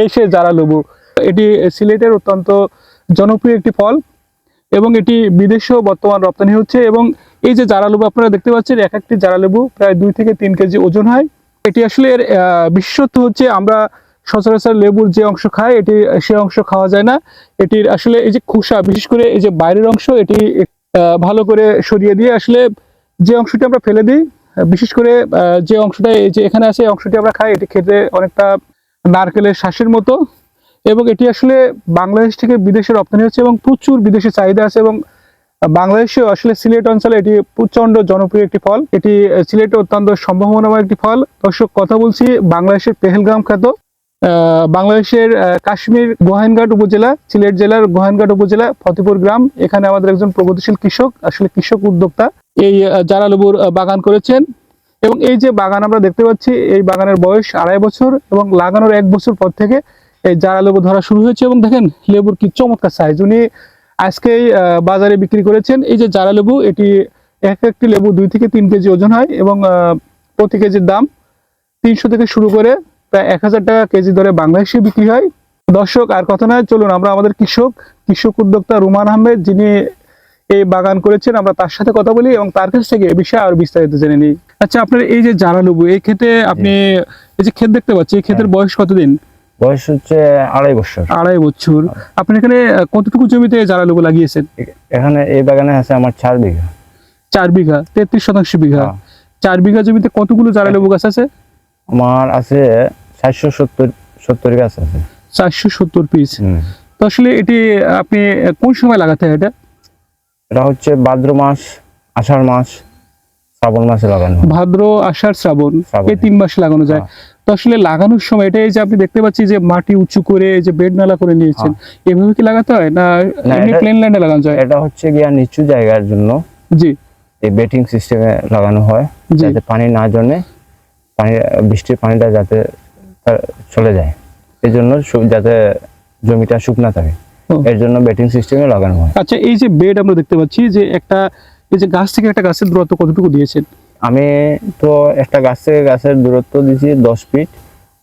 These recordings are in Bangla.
এই সে জারা লেবু এটি সিলেটের অত্যন্ত জনপ্রিয় একটি ফল এবং এটি বিদেশেও বর্তমান রপ্তানি হচ্ছে এবং এই যে জারা লেবু আপনারা দেখতে পাচ্ছেন, এক একটি জারা লেবু প্রায় দুই থেকে তিন কেজি ওজন হয়। এটি আসলে এর বিশেষত্ব হচ্ছে আমরা সচরাচর লেবুর যে অংশ খাই, এটি সে অংশ খাওয়া যায় না। এটির আসলে এই যে খোসা, বিশেষ করে এই যে বাইরের অংশ, এটি ভালো করে সরিয়ে দিয়ে আসলে যে অংশটি আমরা ফেলে দিই, বিশেষ করে যে অংশটা এই যে এখানে আছে অংশটি আমরা খাই, এটি খেতে অনেকটা নারকেলের শ্বাসের মতো। এবং এটি আসলে বাংলাদেশ থেকে বিদেশে রপ্তানি হচ্ছে এবং প্রচুর বিদেশে চাহিদা আছে এবং বাংলাদেশেও আসলে সিলেট অঞ্চলে এটি প্রচণ্ড জনপ্রিয় একটি ফল। এটি সিলেটে অত্যন্ত সম্ভাবনাময় একটি ফল। দর্শক কথা বলছি বাংলাদেশের পেহেলগাম খ্যাত বাংলাদেশের কাশ্মীর গোহাইনঘাট উপজেলা সিলেট জেলার গোহাইনঘাট উপজেলা ফতেপুর গ্রাম। এখানে আমাদের একজন প্রগতিশীল কৃষক আসলে কৃষক উদ্যোক্তা। এই আহ, জারা লেবুর বাগান করেছেন। এবং এই যে বাগান আমরা দেখতে পাচ্ছি, এই বাগানের বয়স আড়াই বছর এবং লাগানোর এক বছর পর থেকে এই জারা লেবু ধরা শুরু হয়েছে এবং দেখেন লেবুর কি চমৎকার সাইজ উনি আজকেই বাজারে বিক্রি করেছেন। এই যে জারা লেবু, এটি এক একটি লেবু দুই থেকে তিন কেজি ওজন হয় এবং প্রতি কেজির দাম তিনশো থেকে শুরু করে প্রায় এক হাজার টাকা কেজি দরে বাংলাদেশে বিক্রি হয়। দর্শক, আর কথা নয়, চলুন আমরা আমাদের কৃষক কৃষক উদ্যোক্তা রুমান আহমেদ, যিনি এই বাগান করেছেন আমরা তার সাথে কথা বলি এবং তার কাছ থেকে এই বিষয়ে আর বিস্তারিত জেনে নিই। আচ্ছা আপনার এই যে জারা লেবু এই ক্ষেতে আপনি এই যে ক্ষেত দেখতে পাচ্ছি এই ক্ষেতের বয়স কতদিন? বয়স হচ্ছে আড়াই বছর। আড়াই বছর। আপনি এখানে কতটুকু জমিতে জারা লেবু লাগিয়েছেন? এখানে এই বাগানে আছে আমার চার বিঘা। চার বিঘা তেত্রিশ শতাংশ বিঘা। হ্যাঁ। চার বিঘা জমিতে কতগুলো জারা লেবু গাছ আছে? আমার আছে চারশো সত্তর সত্তর গাছ আছে। চারশো সত্তর পিস তো আসলে এটি আপনি কোন সময় লাগাতে হয় এটা? এটা হচ্ছে ভাদ্র মাস আষাঢ় মাস শ্রাবণ মাসে লাগানো ভাদ্র আষাঢ় শ্রাবণ এই তিন মাস লাগানো যায়। তো আসলে লাগানোর সময় এটাই যে আপনি দেখতে পাচ্ছি যে মাটি উঁচু করে এই যে বেড নালা করে নিয়েছেন এভাবে কি লাগাতে হয়? না এমনি প্লেন ল্যান্ডে লাগানো যায়? এটা হচ্ছে গিয়া নিচু জায়গার জন্য। জি। এই বেটিং সিস্টেমে লাগানো হয় যাতে পানি না জমে পানি বৃষ্টির পানিটা যাতে চলে যায়। এই জন্য যাতে জমিটা শুকনা থাকে। এর জন্য বেটিং সিস্টেমে লাগানো হয়। আচ্ছা এই যে বেড আমরা দেখতে পাচ্ছি যে একটা এই যে গাছ থেকে একটা গাছের দূরত্ব কতটুকু দিয়েছেন আমি তো একটা গাছ থেকে গাছের দূরত্ব দিয়েছি দশ ফিট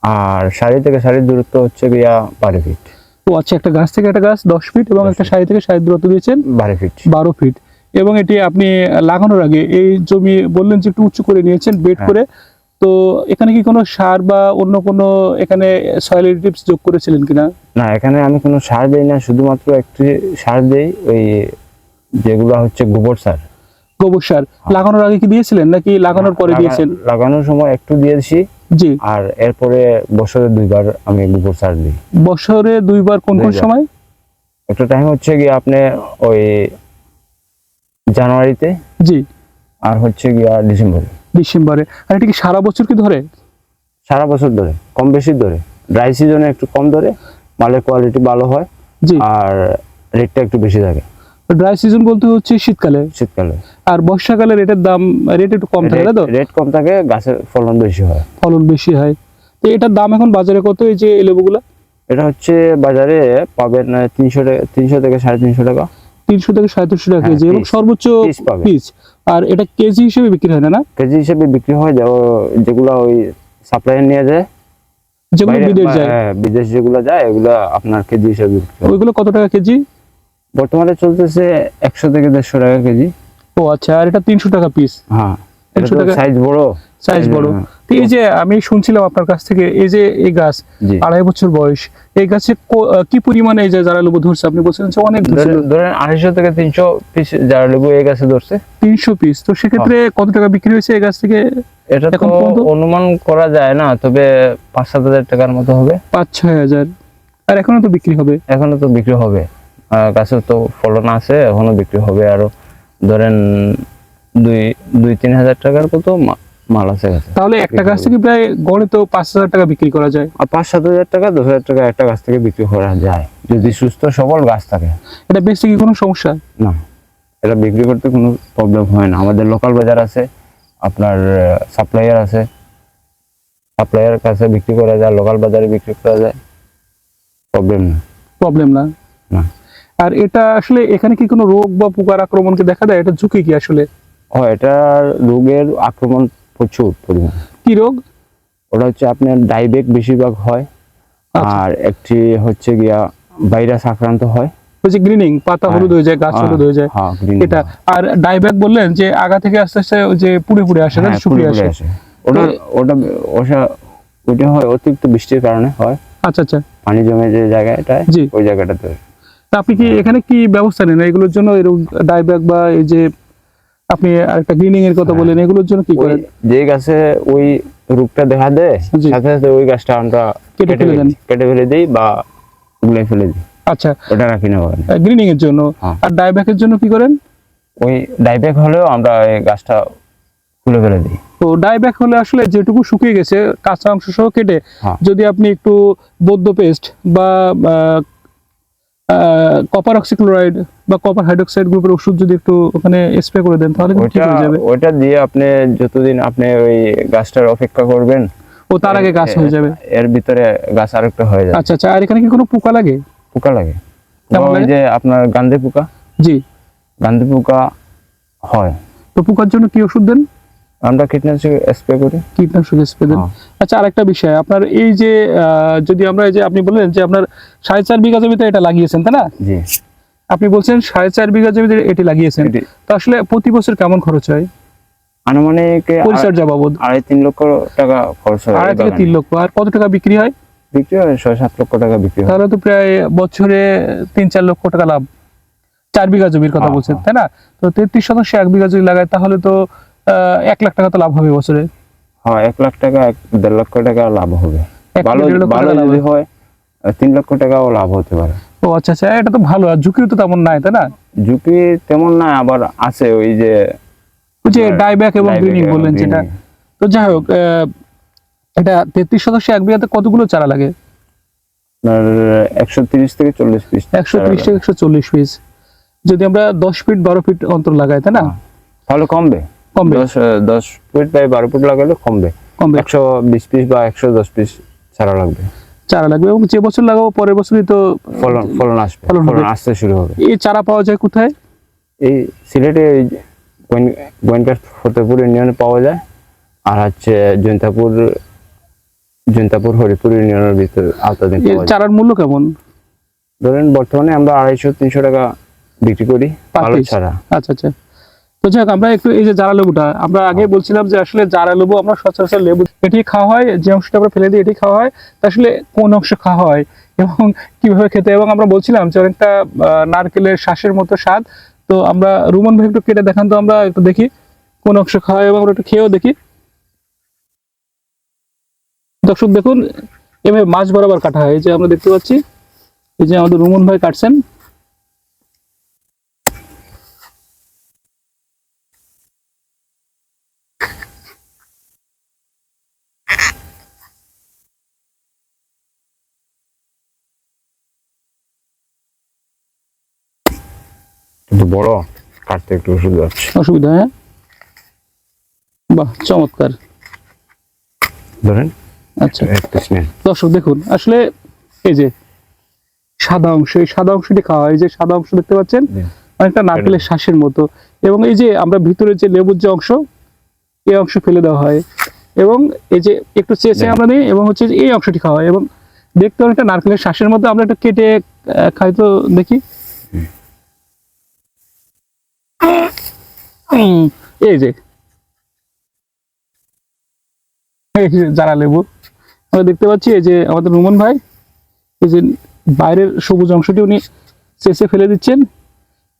আর সারি থেকে সারির দূরত্ব হচ্ছে গিয়া বারো ফিট। ও আচ্ছা একটা গাছ থেকে একটা গাছ দশ ফিট এবং একটা সারি থেকে সারি দূরত্ব দিয়েছেন বারো ফিট। বারো ফিট। এবং এটি আপনি লাগানোর আগে এই জমি বললেন যে একটু উঁচু করে নিয়েছেন বেড হ্যাঁ। করে। তো এখানে কি কোনো সার বা অন্য কোনো এখানে সয়েল টিপস যোগ করেছিলেন কিনা? না এখানে আমি কোনো সার দেই না শুধুমাত্র একটি সার দেই ওই যেগুলো হচ্ছে গোবর সার। গোবর সার। লাগানোর আগে কি দিয়েছিলেন নাকি লাগানোর পরে দিয়েছেন? লাগানোর সময় একটু দিয়েছি জি। আর এরপরে বছরে দুইবার আমি গোবর সার দিই। বছরে দুইবার কোন কোন সময়? একটা টাইম হচ্ছে গিয়ে আপনি ওই জানুয়ারিতে জি। আর হচ্ছে গিয়া ডিসেম্বরে। ডিসেম্বরে। আর এটা কি সারা বছর কি ধরে? সারা বছর ধরে কম বেশি ধরে। ড্রাই সিজনে একটু কম ধরে মালের কোয়ালিটি ভালো হয় জি। আর রেটটা একটু বেশি থাকে। ড্রাই সিজন বলতে হচ্ছে শীতকালে? শীতকালে। আর বর্ষাকালে রেটের দাম রেট একটু কম থাকে তো? রেট কম থাকে গাছের ফলন বেশি হয়। ফলন বেশি হয়। তো এটার দাম এখন বাজারে কত এই যে এই লেবুগুলা? এটা হচ্ছে বাজারে পাবেন তিনশো টাকা তিনশো থেকে সাড়ে তিনশো টাকা। তিনশো থেকে সাড়ে তিনশো টাকা হ্যাঁ, কেজি এবং সর্বোচ্চ পিস আর এটা কেজি হিসেবে বিক্রি হয় না না? কেজি হিসেবে বিক্রি হয় যা যেগুলো ওই সাপ্লাইয়ার নিয়ে যায়। যেগুলো বিদেশ যায়। হ্যাঁ, বিদেশ যেগুলো যায় এগুলো আপনার কেজি হিসেবে ওইগুলো কত টাকা কেজি? বর্তমানে চলতেছে একশো থেকে দেড়শো টাকা কেজি। ও আচ্ছা আর এটা তিনশো টাকা পিস হ্যাঁ একশো টাকা- সাইজ বড়। সাইজ বড়। হ্যাঁ। এই যে আমি শুনছিলাম আপনার কাছ থেকে এই যে এই গাছ আড়াই বছর বয়স এই গাছে কি পরিমাণে এই যে যারা লেবু ধরছে আপনি বলছিলেন যে অনেক ধরেন- আড়াইশো থেকে তিনশো পিস যারা লেবু এই গাছে ধরছে। তিনশো পিস তো সেক্ষেত্রে কত টাকা বিক্রি হয়েছে এই গাছ থেকে এটা তো অনুমান করা যায় না তবে পাঁচ সাত হাজার টাকার মতো হবে। পাঁচ ছয় হাজার। আর এখনও তো বিক্রি হবে? এখনও তো বিক্রি হবে। গাছের তো ফলন আছে এখনও বিক্রি হবে আরও ধরেন দুই দুই তিন হাজার টাকার মতো মা- মাল আছে তাহলে একটা গাছ থেকে প্রায় গড়ে তো পাঁচ হাজার টাকা বিক্রি করা যায়। আর পাঁচ সাত হাজার টাকা দশ হাজার টাকা একটা গাছ থেকে বিক্রি করা যায়। যদি সুস্থ সবল গাছ থাকে। এটা বেশি কি কোনো সমস্যা? না। এটা বিক্রি করতে কোনো প্রবলেম হয় না। আমাদের লোকাল বাজার আছে আপনার সাপ্লাইয়ার আছে। সাপ্লাইয়ার কাছে বিক্রি করা যায় লোকাল বাজারে বিক্রি করা যায়। প্রবলেম না। প্রবলেম না? না। আর এটা আসলে এখানে কি কোনো রোগ বা পোকার আক্রমণকে দেখা দেয়? এটা ঝুঁকি কি আসলে? ও এটার রোগের আক্রমণ প্রচুর পরিমাণ। কি রোগ? ওটা হচ্ছে আপনার ডাইবেক বেশিরভাগ হয় আচ্ছা। আর একটি হচ্ছে গিয়া ভাইরাস আক্রান্ত হয়। যে গ্রিনিং পাতা হ্যাঁ, হলুদ হয়ে যায় গাছ হ্যাঁ, হলুদ হয়ে যায় হ্যাঁ এটা। আর ডাইব্যাক বললেন যে আগা থেকে আস্তে আস্তে যে পুড়ে পুড়ে আসে না শুকিয়ে আসে। ওটা ওটা ওটা ওটা হয় অতিরিক্ত বৃষ্টির কারণে হয়। আচ্ছা আচ্ছা। পানি জমে যে জায়গাটায় জি। ওই জায়গাটাতে। তা আপনি কি এখানে কি ব্যবস্থা নেন? এগুলোর জন্য এরকম ডাইব্যাক বা এই যে আপনি আরেকটা গ্রিনিং এর কথা হ্যাঁ। বলেন এগুলোর জন্য কি করেন যে গাছে ওই রোগটা দেখা দেয় সাথে সাথে ওই গাছটা আমরা কেটে ফেলে দেন। কেটে ফেলে দিই বা উগলে ফেলে দিই আচ্ছা ওটা রাখি না ওখানে গ্রিনিং এর জন্য হ্যাঁ। আর ডাইব্যাকের জন্য কি করেন ওই ডাইব্যাক হলেও আমরা এই গাছটা খুলে ফেলে দিই তো ডাইব্যাক হলে আসলে যেটুকু শুকিয়ে গেছে কাঁচা অংশ সহ কেটে হ্যাঁ। যদি আপনি একটু বৌদ্ধ পেস্ট বা কপার অক্সিক্লোরাইড বা কপার হাইড্রোক্সাইড গ্রুপের ওষুধ যদি একটু ওখানে স্প্রে করে দেন তাহলে ঠিক হয়ে যাবে। ওইটা দিয়ে আপনি যতদিন আপনি ওই গাছটার অপেক্ষা করবেন ও তার আগে গাছ হয়ে যাবে? এর ভিতরে গাছ আরেকটা হয়ে যাবে। আচ্ছা আচ্ছা আর এখানে কি কোনো পোকা লাগে? পোকা লাগে। ওই যে আপনার গান্ধী পোকা? জি। গান্ধী পোকা হয়। তো পোকার জন্য কি ওষুধ দেন? আমরা কীটনাশক স্প্রে করি। কীটনাশক স্প্রে দেন। হ্যাঁ। আচ্ছা আরেকটা বিষয় আপনার এই যে যদি আমরা এই যে আপনি বললেন যে আপনার সাড়ে চার বিঘা জমিতে এটা লাগিয়েছেন তাই না? জি। আপনি বলছেন সাড়ে চার বিঘা জমিতে এটি লাগিয়েছেন। তো আসলে প্রতি বছর কেমন খরচ হয়? আনুমানিক পরিচর্যা বাবদ? আড়াই তিন লক্ষ টাকা খরচ হয় আড়াই থেকে তিন লক্ষ। আর কত টাকা বিক্রি হয়? বিক্রি হয় ছয় সাত লক্ষ টাকা বিক্রি হয়। তাহলে তো প্রায় বছরে তিন চার লক্ষ টাকা লাভ। চার বিঘা জমির কথা হ্যাঁ, বলছেন হ্যাঁ। তাই না? তো তেত্রিশ শতাংশ এক বিঘা জমি লাগায় তাহলে তো এক লাখ টাকা তো লাভ হবে বছরে। হ্যাঁ এক লাখ টাকা এক দেড় লক্ষ টাকা লাভ হবে। ভালো ভালো যদি হয় তিন লক্ষ টাকাও লাভ হতে পারে। ও আচ্ছা আচ্ছা এটা তো ভালো আর ঝুঁকিও তো তেমন নাই তাই না? ঝুঁকি তেমন না আবার আছে ওই যে ওই যে ডাইব্যাক এবং গ্রিনিং বললেন যেটা। তো যাই হোক এটা তেত্রিশ শতাংশ এক বিঘাতে কতগুলো চারা লাগে? আপনার একশো তিরিশ থেকে চল্লিশ পিস একশো ত্রিশ থেকে একশো চল্লিশ পিস। যদি আমরা দশ ফিট বারো ফিট অন্তর লাগাই তাই না? হ্যাঁ। তাহলে কমবে। কমবে? দশ দশ ফুট বাই বারো ফুট লাগালে কমবে। কমবে। একশো বিশ পিস বা একশো দশ পিস ছাড়া লাগবে। চারা লাগবে এবং যে বছর লাগাবো পরের বছরই তো ফলন ফলন আসবে। ফলন আসতে শুরু হবে। এই চারা পাওয়া যায় কোথায়? এই সিলেটে এই যে গোয়েন- গোয়েনকার ফতেপুর ইউনিয়নে পাওয়া যায়। আর হচ্ছে জৈন্তাপুর জৈন্তাপুর হরিপুর ইউনিয়নের ভিতর আওতাধীন চারার মূল্য কেমন? ধরেন বর্তমানে আমরা আড়াইশো তিনশো টাকা বিক্রি করি ভালো? ছাড়া আচ্ছা আচ্ছা। তো যাক আমরা একটু এই যে জারা লেবুটা আমরা আগে বলছিলাম যে আসলে জারা লেবু আমরা সচরাচর লেবু এটি খাওয়া হয় যে অংশটা আমরা ফেলে দিই এটি খাওয়া হয় তা আসলে কোন অংশ খাওয়া হয় এবং কীভাবে খেতে এবং আমরা বলছিলাম যে অনেকটা নারকেলের শ্বাসের মতো স্বাদ। তো আমরা রুমন ভাই একটু কেটে দেখান তো আমরা একটু দেখি কোন অংশ খাওয়া হয় এবং আমরা একটু খেয়েও দেখি। দর্শক দেখুন এভাবে মাছ বরাবর কাটা হয়। এই যে আমরা দেখতে পাচ্ছি এই যে আমাদের রুমন ভাই কাটছেন। কিন্তু বড় কাটতে একটু ওষুধ যাচ্ছে অসুবিধা হ্যাঁ? বাহ চমৎকার। ধরেন আচ্ছা। দর্শক দেখুন আসলে এই যে সাদা অংশ এই সাদা অংশটি খাওয়া হয় এই যে সাদা অংশ দেখতে পাচ্ছেন অনেকটা নারকেলের শ্বাসের মতো। এবং এই যে আমরা ভিতরে যে লেবুর যে অংশ এই অংশ ফেলে দেওয়া হয়। এবং এই যে একটু চেঁচে। আমরা নিই এবং হচ্ছে এই অংশটি খাওয়া হয়। এবং দেখতে অনেকটা নারকেলের শ্বাসের মতো। আমরা একটু কেটে খাই তো দেখি। এই যে। এই যে যারা লেবু আমরা দেখতে পাচ্ছি এই যে আমাদের রুমন ভাই এই যে বাইরের সবুজ অংশটি উনি চেঁচে ফেলে দিচ্ছেন।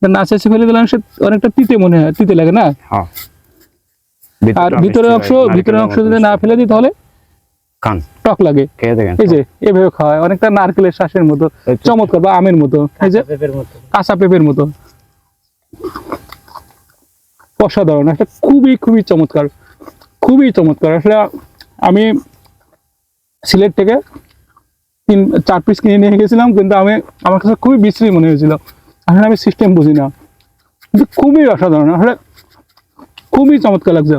না চেঁচে ফেলে দিলে সে অনেকটা তিতে মনে হয় তিতে লাগে না? হ্যাঁ। আর ভিতরের অংশ ভিতরের অংশ যদি না ফেলে দিই তাহলে কান। টক লাগে। এই যে এভাবে খাওয়ায় অনেকটা নারকেলের শ্বাসের মতো চমৎকার বা আমের মতো। এই যে কাঁচা পেঁপের মতো। অসাধারণ, একটা খুবই খুবই চমৎকার খুবই চমৎকার। আসলে আমি সিলেট থেকে তিন, চার পিস কিনে নিয়ে গেছিলাম, কিন্তু আমি, আমার কাছে খুবই বিশ্রী মনে হয়েছিল। আসলে আমি সিস্টেম বুঝি না। কিন্তু খুবই অসাধারণ, আসলে খুবই চমৎকার লাগছে।